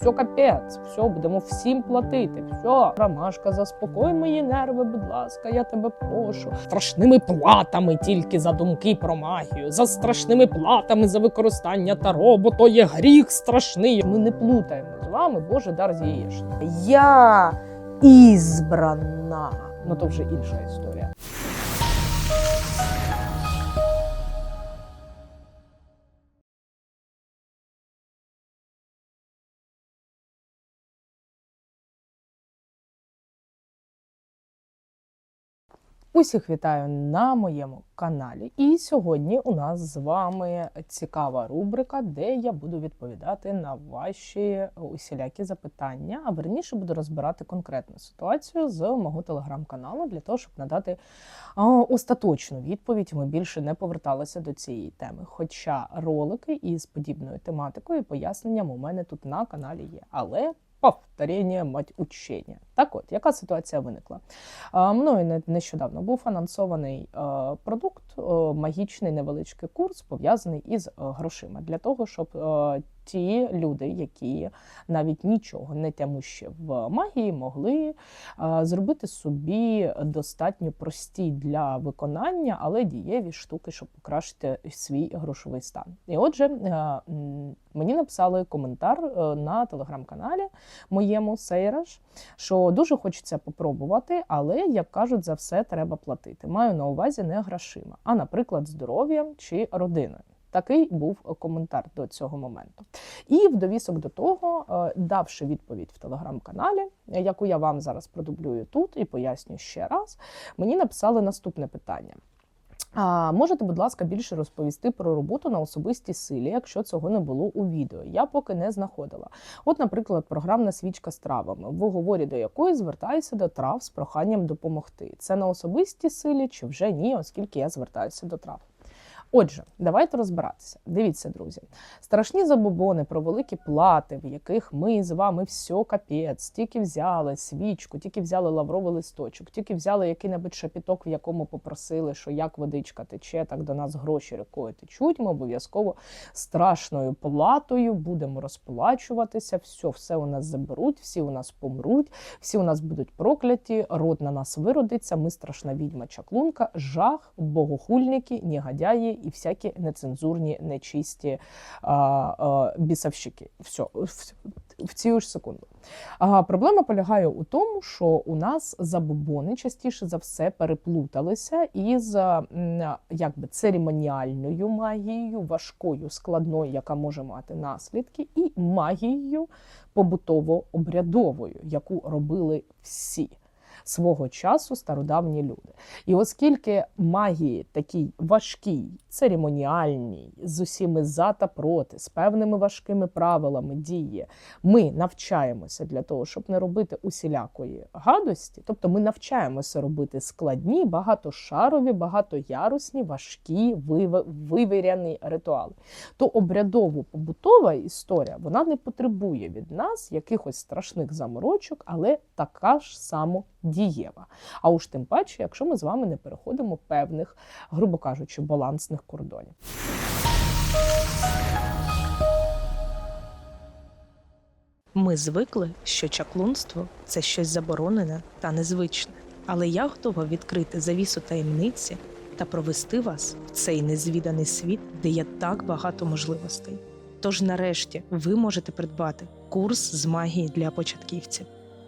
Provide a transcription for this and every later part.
Все капець, все, будемо всім платити. Все, Ромашка, заспокой мої нерви, будь ласка, я тебе прошу. Страшними платами тільки за думки про магію, за страшними платами за використання таро, бо то є гріх страшний. Ми не плутаємо з вами, Боже дар з яєчня. Я ізбрана. Ну то вже інша історія. Усіх вітаю на моєму каналі. І сьогодні у нас з вами цікава рубрика, де я буду відповідати на ваші усілякі запитання. А верніше буду розбирати конкретну ситуацію з мого телеграм-каналу для того, щоб надати остаточну відповідь. Ми більше не поверталися до цієї теми. Хоча ролики із подібною тематикою і поясненням у мене тут на каналі є. Але повторення мать учення. Так от, яка ситуація виникла? Мною не- нещодавно був анонсований продукт, магічний невеличкий курс, пов'язаний із е, грошима, для того, щоб е, ті люди, які навіть нічого не тямущі в магії, могли е, зробити собі достатньо прості для виконання, але дієві штуки, щоб покращити свій грошовий стан. І отже, мені написали коментар на телеграм-каналі моєму Сейраж, що дуже хочеться попробувати, але як кажуть, за все треба платити. Маю на увазі не грошима, а, наприклад, здоров'ям чи родиною. Такий був коментар до цього моменту. І в довісок до того, е, давши відповідь в телеграм-каналі, яку я вам зараз продублюю тут і поясню ще раз, мені написали наступне питання. А, можете, будь ласка, більше розповісти про роботу на особистій силі, якщо цього не було у відео. Я поки не знаходила. От, наприклад, програмна свічка з травами, в уговорі до якої звертаюся до трав з проханням допомогти. Це на особистій силі чи вже ні, оскільки я звертаюся до трав. Отже, давайте розбиратися. Дивіться, друзі, страшні забобони про великі плати, в яких ми з вами все капець, тільки взяли свічку, тільки взяли лавровий листочок, тільки взяли який-небудь шапіток, в якому попросили, що як водичка тече, так до нас гроші рекою течуть. Ми обов'язково страшною платою будемо розплачуватися. Все, все у нас заберуть, всі у нас помруть, всі у нас будуть прокляті, род на нас виродиться. Ми страшна відьма чаклунка, жах, богохульники, негодяї і всякі нецензурні, нечисті а, а, бісовщики. Все, в, цю ж секунду. А, проблема полягає у тому, що у нас забобони частіше за все переплуталися із якби церемоніальною магією, важкою, складною, яка може мати наслідки, і магією побутово-обрядовою, яку робили всі. Свого часу стародавні люди. І оскільки магії такій важкій, церемоніальній, з усіми за та проти, з певними важкими правилами дії, ми навчаємося для того, щоб не робити усілякої гадості, тобто ми навчаємося робити складні, багатошарові, багатоярусні, важкі, вив- вивіряні ритуали, то обрядово-побутова історія вона не потребує від нас якихось страшних заморочок, але така ж само дієва. А уж тим паче, якщо ми з вами не переходимо певних, грубо кажучи, балансних кордонів. Ми звикли, що чаклунство це щось заборонене та незвичне, але я готова відкрити завісу таємниці та провести вас в цей незвіданий світ, де є так багато можливостей. Тож, нарешті, ви можете придбати курс з магії для початківців.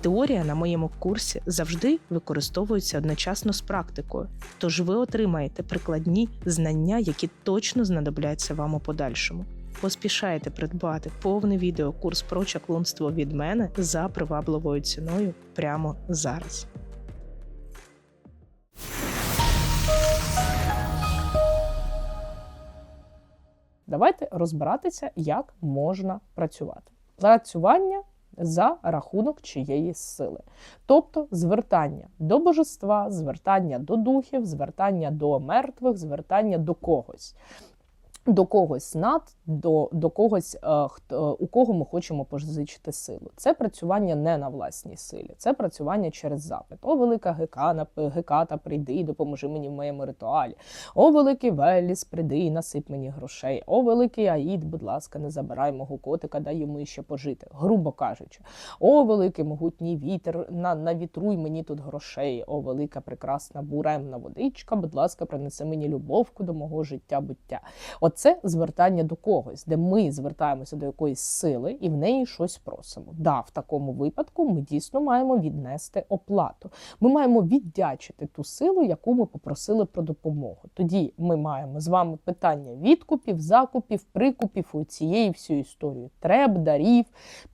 Теорія на моєму курсі завжди використовується одночасно з практикою, тож ви отримаєте прикладні знання, які точно знадобляться вам у подальшому. Поспішайте придбати повний відеокурс про чаклунство від мене за привабливою ціною прямо зараз. Давайте розбиратися, як можна працювати. Працювання за рахунок чиєї сили. Тобто звертання до божества, звертання до духів, звертання до мертвих, звертання до когось. До когось над, до, до когось, е, хто, у кого ми хочемо позичити силу. Це працювання не на власній силі, це працювання через запит. О, велика Гекана, Геката, прийди і допоможи мені в моєму ритуалі. О, великий Веліс, прийди і насип мені грошей. О, великий Аїд, будь ласка, не забирай мого котика, дай йому ще пожити. Грубо кажучи, о, великий могутній вітер, на, навітруй мені тут грошей. О, велика прекрасна буремна водичка, будь ласка, принеси мені любовку до мого життя буття. Оце звертання до когось, де ми звертаємося до якоїсь сили і в неї щось просимо. Да, в такому випадку ми дійсно маємо віднести оплату. Ми маємо віддячити ту силу, яку ми попросили про допомогу. Тоді ми маємо з вами питання відкупів, закупів, прикупів у цієї всю історію треб, дарів,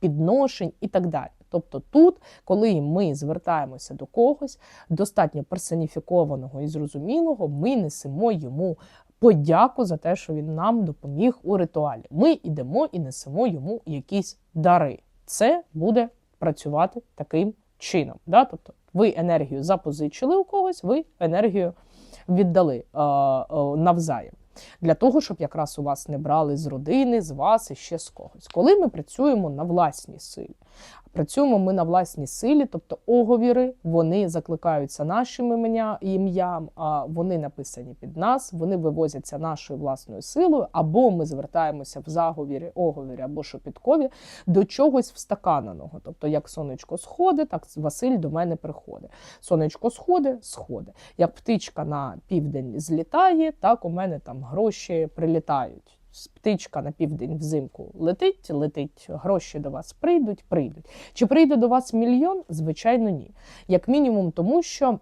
підношень і так далі. Тобто тут, коли ми звертаємося до когось, достатньо персоніфікованого і зрозумілого, ми несемо йому подяку за те, що він нам допоміг у ритуалі. Ми йдемо і несемо йому якісь дари. Це буде працювати таким чином. Да? Тобто ви енергію запозичили у когось, ви енергію віддали навзаєм. Для того, щоб якраз у вас не брали з родини, з вас і ще з когось. Коли ми працюємо на власній силі, працюємо ми на власній силі, тобто оговіри, вони закликаються нашим ім'я- ім'ям, а вони написані під нас, вони вивозяться нашою власною силою, або ми звертаємося в заговірі, оговірі або шопіткові до чогось встаканеного. Тобто, як сонечко сходить, так Василь до мене приходить. Сонечко сходить, сходить. Як птичка на південь злітає, так у мене там гроші прилітають. Птичка на південь взимку летить, летить, гроші до вас прийдуть, прийдуть. Чи прийде до вас мільйон? Звичайно, ні. Як мінімум, тому що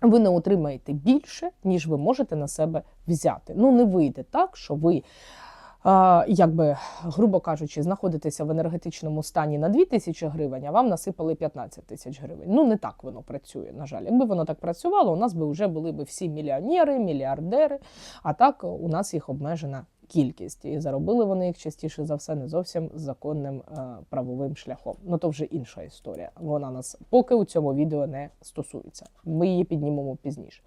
ви не отримаєте більше, ніж ви можете на себе взяти. Ну, не вийде так, що ви. Якби, грубо кажучи, знаходитеся в енергетичному стані на 2 тисячі гривень, а вам насипали 15 тисяч гривень. Ну не так воно працює. На жаль, якби воно так працювало, у нас би вже були б всі мільйонери, мільярдери. А так у нас їх обмежена кількість, і заробили вони їх частіше за все не зовсім законним е, правовим шляхом. Ну то вже інша історія. Вона нас поки у цьому відео не стосується. Ми її піднімемо пізніше.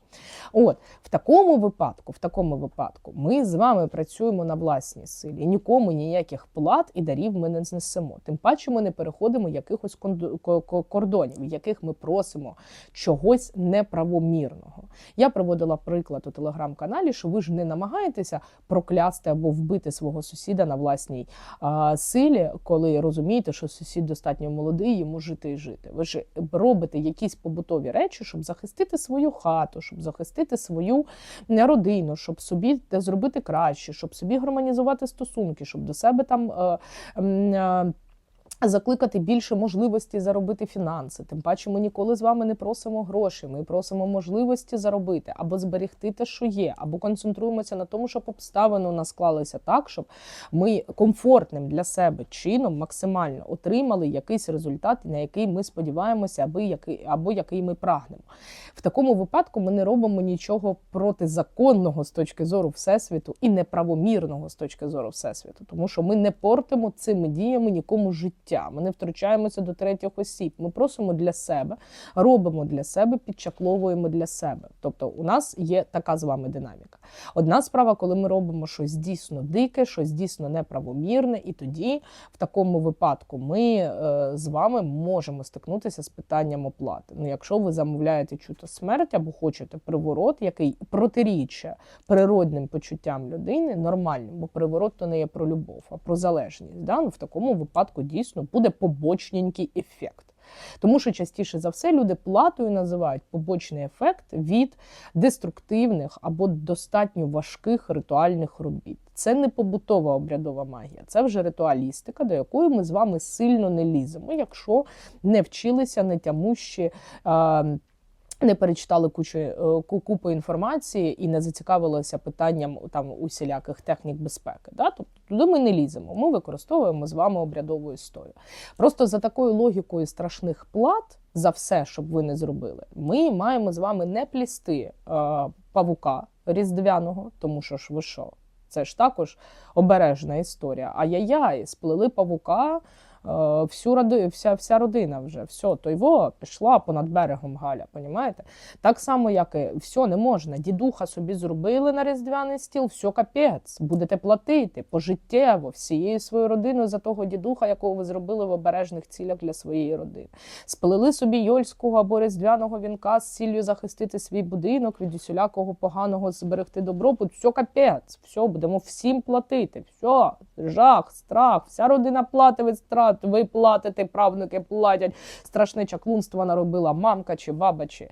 От в такому випадку, в такому випадку, ми з вами працюємо на власній силі. Нікому ніяких плат і дарів ми не знесемо. Тим паче ми не переходимо якихось кордонів, яких ми просимо чогось неправомірного. Я приводила приклад у телеграм-каналі, що ви ж не намагаєтеся проклясти або вбити свого сусіда на власній а, силі, коли розумієте, що сусід достатньо молодий, йому жити і жити. Ви ж робите якісь побутові речі, щоб захистити свою хату, щоб захистити свою е, родину, щоб собі зробити краще, щоб собі гармонізувати стосунки, щоб до себе там. Закликати більше можливості заробити фінанси. Тим паче, ми ніколи з вами не просимо грошей. Ми просимо можливості заробити або зберегти те, що є, або концентруємося на тому, щоб обставини у нас склалися так, щоб ми комфортним для себе чином максимально отримали якийсь результат, на який ми сподіваємося, аби який або який ми прагнемо. В такому випадку ми не робимо нічого протизаконного з точки зору всесвіту і неправомірного з точки зору всесвіту, тому що ми не портимо цими діями нікому життя. Ми не втручаємося до третіх осіб. Ми просимо для себе, робимо для себе, підчакловуємо для себе. Тобто, у нас є така з вами динаміка. Одна справа, коли ми робимо щось дійсно дике, щось дійсно неправомірне, і тоді в такому випадку ми е, з вами можемо стикнутися з питанням оплати. Ну, якщо ви замовляєте чуто смерть або хочете приворот, який протиріччя природним почуттям людини, нормально, бо приворот то не є про любов, а про залежність. Да? Ну, в такому випадку дійсно буде побочненький ефект. Тому що частіше за все люди платою називають побочний ефект від деструктивних або достатньо важких ритуальних робіт. Це не побутова обрядова магія, це вже ритуалістика, до якої ми з вами сильно не ліземо, якщо не вчилися, не тямущі. е, не перечитали кучу е, купу інформації і не зацікавилися питанням там усіляких технік безпеки. Да? Тобто туди ми не ліземо. Ми використовуємо з вами обрядову історію. Просто за такою логікою страшних плат за все, щоб ви не зробили, ми маємо з вами не плісти е, павука різдвяного, тому що ж ви що? Це ж також обережна історія. Ай-яй-яй, сплели павука, всю роди, вся, вся родина вже, все, то його пішла понад берегом Галя, понімаєте? Так само, як і все не можна. Дідуха собі зробили на різдвяний стіл, все капець, будете платити пожиттєво всією своєю родиною за того дідуха, якого ви зробили в обережних цілях для своєї родини. Сплели собі йольського або різдвяного вінка з ціллю захистити свій будинок від усілякого поганого, зберегти добробут. Все капець, все, будемо всім платити. Все, жах, страх, вся родина платить, ви страт, ви платите, правнуки платять. Страшне чаклунство наробила мамка чи баба чи.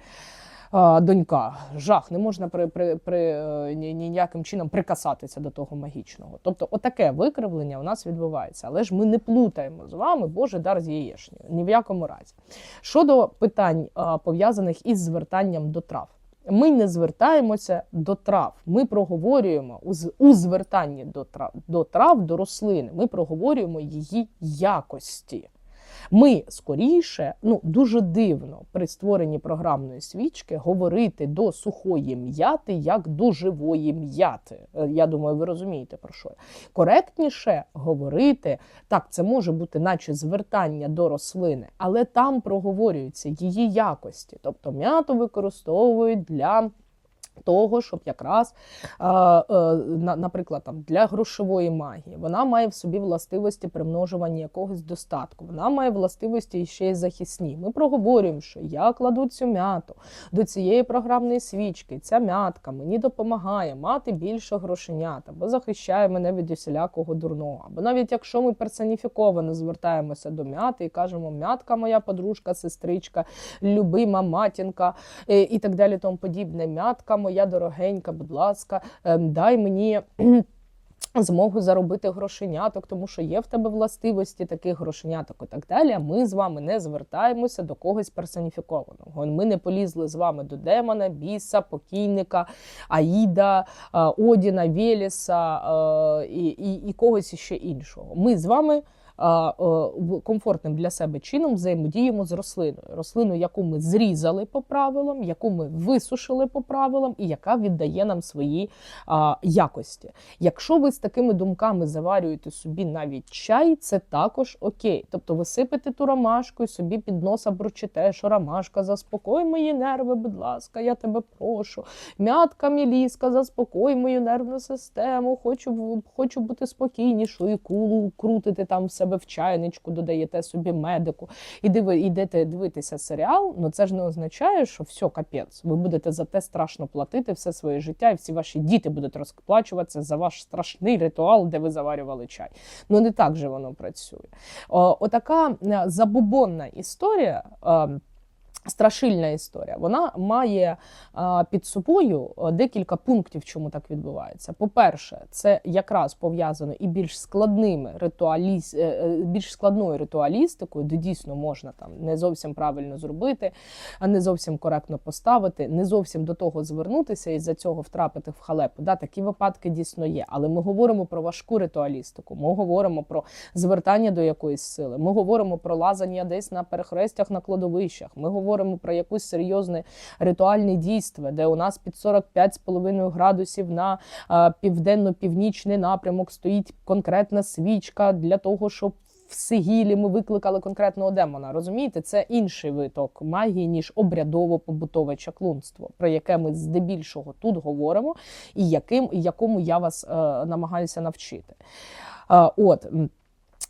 а, Донька, жах, не можна при, при, при, е, ні- ніяким чином прикасатися до того магічного. Тобто, отаке викривлення у нас відбувається. Але ж ми не плутаємо з вами Боже дар з яєшнею. Ні в якому разі. Щодо питань, пов'язаних із звертанням до трав. Ми не звертаємося до трав. Ми проговорюємо у, звертанні до трав, до трав, до рослини. Ми проговорюємо її якості. Ми скоріше, ну дуже дивно при створенні програмної свічки говорити до сухої м'яти як до живої м'яти. Е, Я думаю, ви розумієте про що. Коректніше говорити так, це може бути, наче звертання до рослини, але там проговорюються її якості. Тобто м'яту використовують для. Того, щоб якраз, е, е, на- наприклад, там для грошової магії вона має в собі властивості примножування якогось достатку. Вона має властивості ще й захисні. Ми проговорюємо, що я кладу цю м'яту до цієї програмної свічки. Ця м'ятка мені допомагає мати більше грошенят або захищає мене від усілякого дурного. Або навіть якщо ми персоніфіковано звертаємося до м'яти і кажемо, м'ятка моя подружка, сестричка, любима матінка і так далі, тому подібне. М'ятка моя дорогенька, будь ласка, ем, дай мені. Змогу заробити грошеняток, тому що є в тебе властивості таких грошеняток і так далі. Ми з вами не звертаємося до когось персоніфікованого. Ми не полізли з вами до демона, біса, покійника, Аїда, е, Одіна, Веліса е, і, і, і когось іще іншого. Ми з вами комфортним для себе чином взаємодіємо з рослиною. Рослину, яку ми зрізали по правилам, яку ми висушили по правилам, і яка віддає нам свої якості. Якщо ви з такими думками заварюєте собі навіть чай, це також окей. Тобто ви сипете ту ромашку і собі під носа бручите, що ромашка, заспокой мої нерви, будь ласка, я тебе прошу. М'ятка міліска, заспокой мою нервну систему, хочу, хочу бути спокійнішою, кулу крутите там в себе в чайничку, додаєте собі медику і диви, йдете дивитися серіал, ну це ж не означає, що все, капець. Ви будете за те страшно платити все своє життя, і всі ваші діти будуть розплачуватися за ваш страшний ритуал, де ви заварювали чай. Ну не так же воно працює. О, отака е, забубонна історія. Е, Страшильна історія. Вона має під собою декілька пунктів, чому так відбувається. По-перше, це якраз пов'язано і більш складними ритуаліс... е, е, більш складною ритуалістикою, де дійсно можна там не зовсім правильно зробити, а не зовсім коректно поставити, не зовсім до того звернутися і за цього втрапити в халепу. Да, такі випадки дійсно є. Але ми говоримо про важку ритуалістику. Ми говоримо про звертання до якоїсь сили. Ми говоримо про лазання десь на перехрестях на кладовищах. Ми говоримо про якусь серйозне ритуальне дійство, де у нас під 45,5 градусів на а, південно-північний напрямок стоїть конкретна свічка для того, щоб в Сигілі ми викликали конкретного демона. Розумієте, це інший виток магії, ніж обрядово-побутове чаклунство, про яке ми здебільшого тут говоримо, і яким, якому я вас е, намагаюся навчити. Е, от.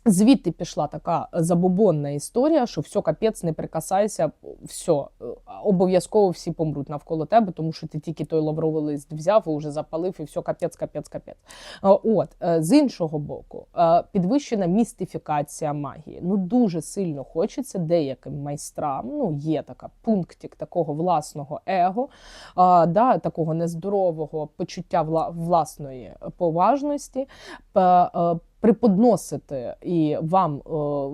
Звідти пішла така забобонна історія, що все, капець, не прикасайся, все, е, обов'язково всі помруть навколо тебе, тому що ти тільки той лавровий лист взяв і вже запалив, і все, капець, капець, капець. Е, От, е, з іншого боку, е, підвищена містифікація магії. Ну, дуже сильно хочеться деяким майстрам. Ну, є така пунктик такого власного его, да, такого нездорового почуття власної поважності. Приподносити і вам е,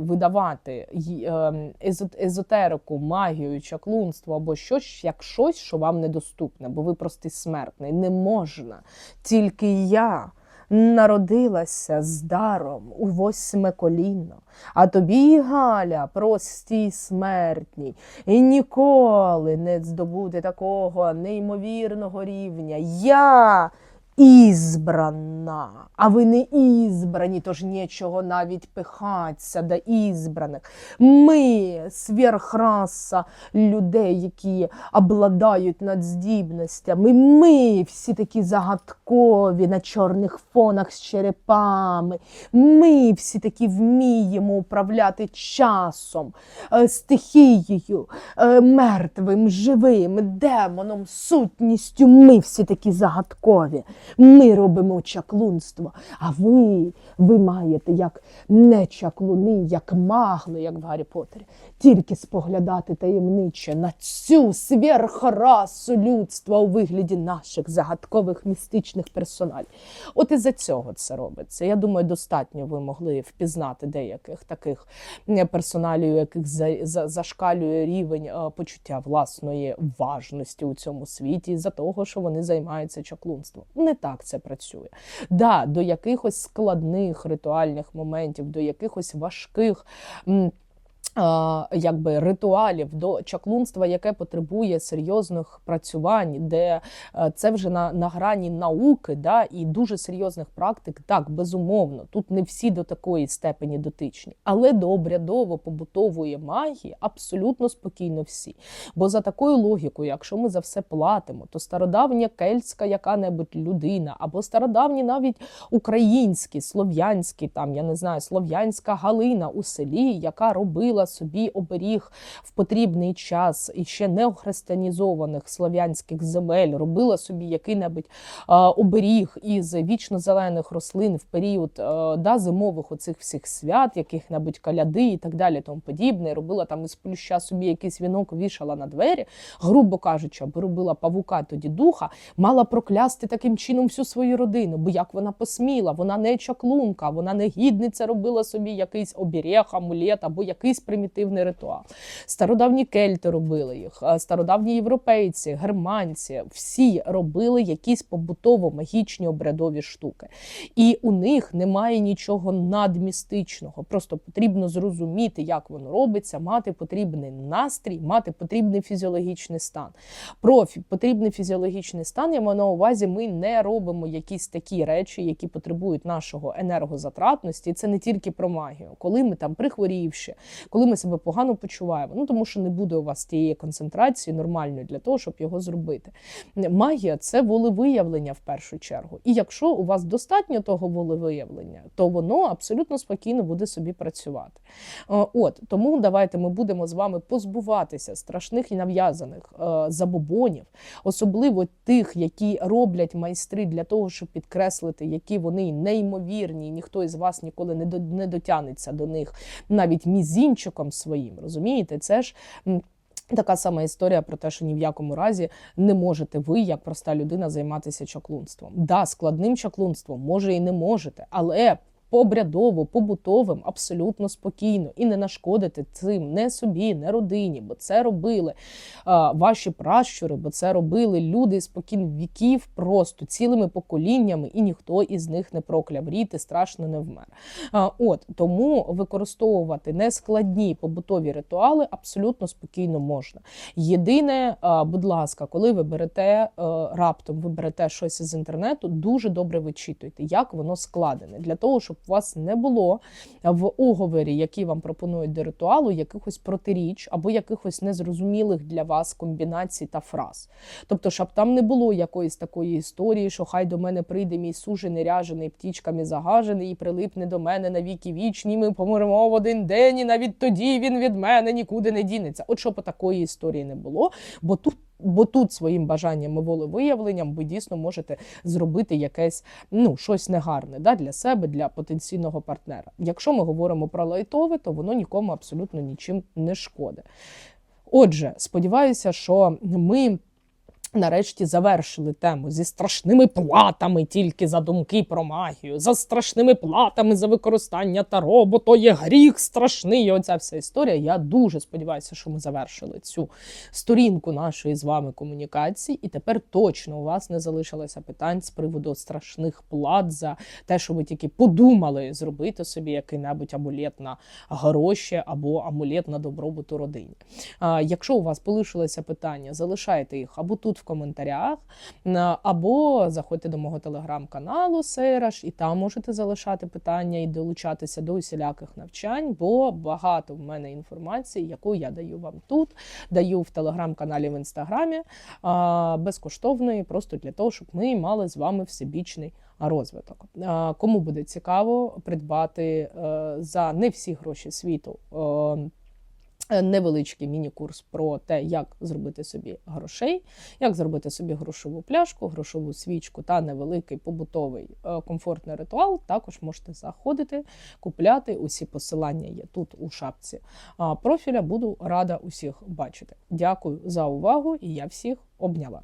видавати е, езотерику, магію, чаклунство або щось як щось, що вам недоступне, бо ви простий смертний. Не можна. Тільки я народилася з даром у восьме коліно. А тобі, Галя, простій смертній, і ніколи не здобути такого неймовірного рівня. Я ізбрана, а ви не ізбрані, тож нічого навіть пихатися до ізбраних. Ми сверхраса людей, які обладають надздібностями. Ми всі такі загадкові на чорних фонах з черепами. Ми всі такі вміємо управляти часом, е, стихією, е, мертвим, живим, демоном, сутністю. Ми всі такі загадкові. Ми робимо чаклунство. А ви, ви маєте як не чаклуни, як магли, як в Гаррі Поттері, тільки споглядати таємниче на цю сверхрасу людства у вигляді наших загадкових містичних персоналів. От і за цього це робиться. Я думаю, достатньо ви могли впізнати деяких таких персоналів, яких за, зашкалює рівень е, почуття власної важності у цьому світі, за того, що вони займаються чаклунством. Не так це працює. Да, до якихось складних ритуальних моментів, до якихось важких. Якби ритуалів до чаклунства, яке потребує серйозних працювань, де е, це вже на, на грані науки, да, і дуже серйозних практик, так безумовно, тут не всі до такої степені дотичні, але до обрядово-побутової магії абсолютно спокійно всі. Бо за такою логікою, якщо ми за все платимо, то стародавня кельтська яка-небудь людина, або стародавні навіть українські, слов'янські, там я не знаю, слов'янська галина у селі, яка робила собі оберіг в потрібний час і ще неохристиянізованих слов'янських земель, робила собі який-небудь оберіг із вічно зелених рослин в період да, зимових оцих всіх свят, яких-небудь каляди і так далі, тому подібне. Робила там із плюща собі якийсь вінок, вішала на двері, грубо кажучи, аби робила павука тоді духа, мала проклясти таким чином всю свою родину. Бо як вона посміла, вона не чаклунка, вона не гідниця робила собі якийсь оберіг, амулет або якийсь примітивний ритуал. Стародавні кельти робили їх, стародавні європейці, германці, всі робили якісь побутово-магічні обрядові штуки. І у них немає нічого надмістичного. Просто потрібно зрозуміти, як воно робиться, мати потрібний настрій, мати потрібний фізіологічний стан. Про потрібний фізіологічний стан я маю на увазі, ми не робимо якісь такі речі, які потребують нашого енергозатратності. Це не тільки про магію. Коли ми там прихворівши, коли ми себе погано почуваємо, ну тому що не буде у вас тієї концентрації нормальної для того, щоб його зробити. Магія це волевиявлення в першу чергу. І якщо у вас достатньо того волевиявлення, то воно абсолютно спокійно буде собі працювати. Е, От тому давайте ми будемо з вами позбуватися страшних і нав'язаних е, забобонів, особливо тих, які роблять майстри для того, щоб підкреслити, які вони неймовірні, і ніхто із вас ніколи не до не дотягнеться до них навіть мізінчиком своїм. Розумієте, це ж. Така сама історія про те, що ні в якому разі не можете ви, як проста людина, займатися чаклунством. Да, складним чаклунством, може і не можете, але обрядово, побутовим, абсолютно спокійно і не нашкодити цим не собі, не родині, бо це робили а, ваші пращури, бо це робили люди з спокійних віків, просто цілими поколіннями, і ніхто із них не прокляв рід і страшно не вмер. А, От тому використовувати нескладні побутові ритуали абсолютно спокійно можна. Єдине, а, будь ласка, коли ви берете е, раптом, ви берете щось із інтернету, дуже добре вичитуйте, як воно складене, для того, щоб у вас не було в оговорі, які вам пропонують до ритуалу, якихось протиріч або якихось незрозумілих для вас комбінацій та фраз. Тобто, щоб там не було якоїсь такої історії, що хай до мене прийде мій сужений, ряжений, птічками загажений і прилипне до мене на віки вічні. Ми помремо в один день, і навіть тоді він від мене нікуди не дінеться. От щоб такої історії не було, бо тут. Бо тут своїм бажанням і волевиявленням ви дійсно можете зробити якесь ну щось негарне да, для себе, для потенційного партнера. Якщо ми говоримо про лайтове, то воно нікому абсолютно нічим не шкодить. Отже, сподіваюся, що ми. Нарешті завершили тему зі страшними платами тільки за думки про магію, за страшними платами за використання таро, бо то є гріх страшний. І оця вся історія. Я дуже сподіваюся, що ми завершили цю сторінку нашої з вами комунікації, і тепер точно у вас не залишилося питань з приводу страшних плат за те, що ви тільки подумали зробити собі який-небудь амулет на гроші або амулет на добробут у родині. А, якщо у вас полишилися питання, залишайте їх або тут в коментарях, або заходьте до мого телеграм-каналу Сейраш, і там можете залишати питання і долучатися до усіляких навчань, бо багато в мене інформації, яку я даю вам тут, даю в телеграм-каналі в інстаграмі безкоштовної, просто для того, щоб ми мали з вами всебічний розвиток. Кому буде цікаво придбати е, за не всі гроші світу. Е, Невеличкий міні-курс про те, як зробити собі грошей, як зробити собі грошову пляшку, грошову свічку та невеликий побутовий е, комфортний ритуал. Також можете заходити, купляти. Усі посилання є тут у шапці профіля. Буду рада усіх бачити. Дякую за увагу і я всіх обняла.